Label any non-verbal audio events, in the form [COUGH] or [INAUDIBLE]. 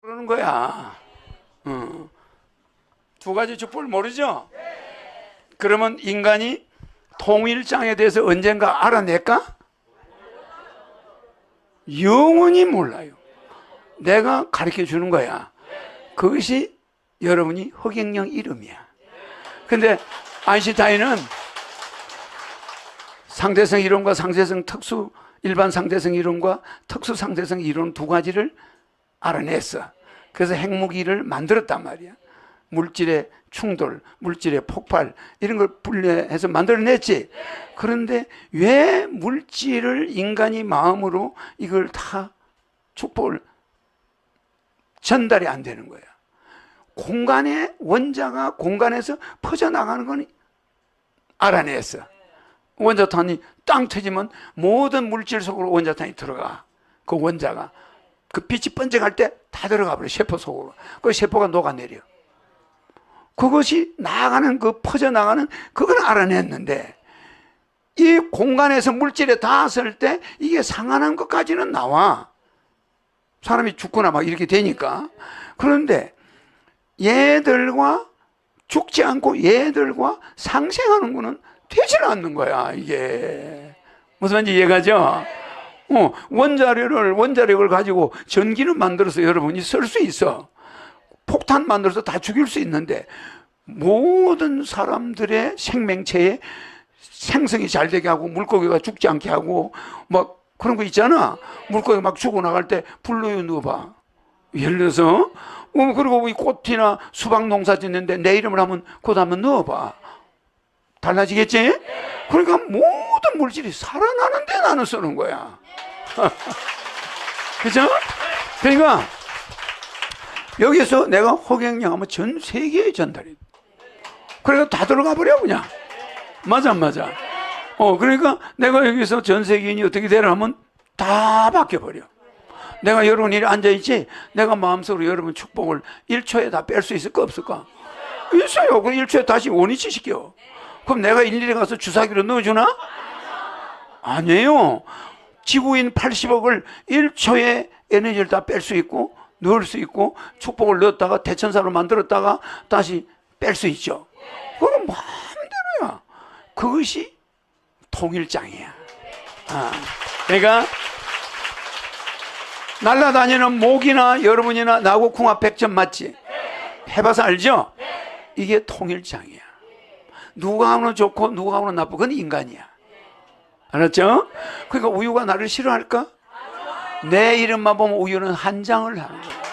그러는 거야. 어. 두 가지 축복을 모르죠? 그러면 인간이 통일장에 대해서 언젠가 알아낼까? 영원히 몰라요. 내가 가르쳐 주는 거야. 그것이 여러분이 허경영 이름이야. 근데 아인슈타인은 상대성 이론과 상대성 특수 일반 상대성 이론과 특수 상대성 이론 두 가지를 알아냈어. 그래서 핵무기를 만들었단 말이야. 물질의 충돌, 물질의 폭발 이런 걸 분리해서 만들어냈지. 그런데 왜 물질을 인간이 마음으로 이걸 다 축복을 전달이 안 되는 거야. 공간에 원자가 공간에서 퍼져나가는 건 알아냈어. 원자탄이 땅 터지면 모든 물질 속으로 원자탄이 들어가. 그 원자가 그 빛이 번쩍할 때 다 들어가 버려 세포 속으로. 그 세포가 녹아내려. 그것이 나가는 그 퍼져 나가는 그걸 알아냈는데 이 공간에서 물질에 닿았을 때 이게 상하는 것까지는 나와. 사람이 죽거나 막 이렇게 되니까. 그런데 얘들과 죽지 않고 얘들과 상생하는 거는 되질 않는 거야, 이게. 무슨 말인지 이해가죠? 어, 원자력을, 원자력을 가지고 전기를 만들어서 여러분이 쓸 수 있어. 폭탄 만들어서 다 죽일 수 있는데, 모든 사람들의 생명체에 생성이 잘 되게 하고, 물고기가 죽지 않게 하고, 막 그런 거 있잖아. 물고기 막 죽어 나갈 때 불로유 넣어봐. 예를 들어서, 어, 그리고 이 꽃이나 수박 농사 짓는데 내 이름을 하면 곧 한번 넣어봐. 달라지겠지? 그러니까 모든 물질이 살아나는데 나는 쓰는 거야. [LAUGHS] 그죠? 그러니까 여기서 내가 허경영 하면 전 세계에 전달이 돼. 그러니까 다 들어가 버려 그냥. 맞아 안 맞아? 어 그러니까 내가 여기서 전 세계인이 어떻게 되려 하면 다 바뀌어 버려. 내가 여러분 이 앉아 있지. 내가 마음속으로 여러분 축복을 1초에 다 뺄 수 있을까 없을까? 있어요. 그 1초에 다시 원위치 시켜. 그럼 내가 일일이 가서 주사기로 넣어주나? 아니에요. 지구인 80억을 1초에 에너지를 다 뺄 수 있고 넣을 수 있고 축복을 넣었다가 대천사로 만들었다가 다시 뺄 수 있죠. 그건 마음대로야. 그것이 통일장이야. 아, 그러니까 날라다니는 모기나 여러분이나 나고 궁합 백점 맞지? 해봐서 알죠? 이게 통일장이야. 누가 하면 좋고 누가 하면 나쁘고 그건 인간이야. 알았죠? 그러니까 우유가 나를 싫어할까? 내 이름만 보면 우유는 한 장을 하는 거야.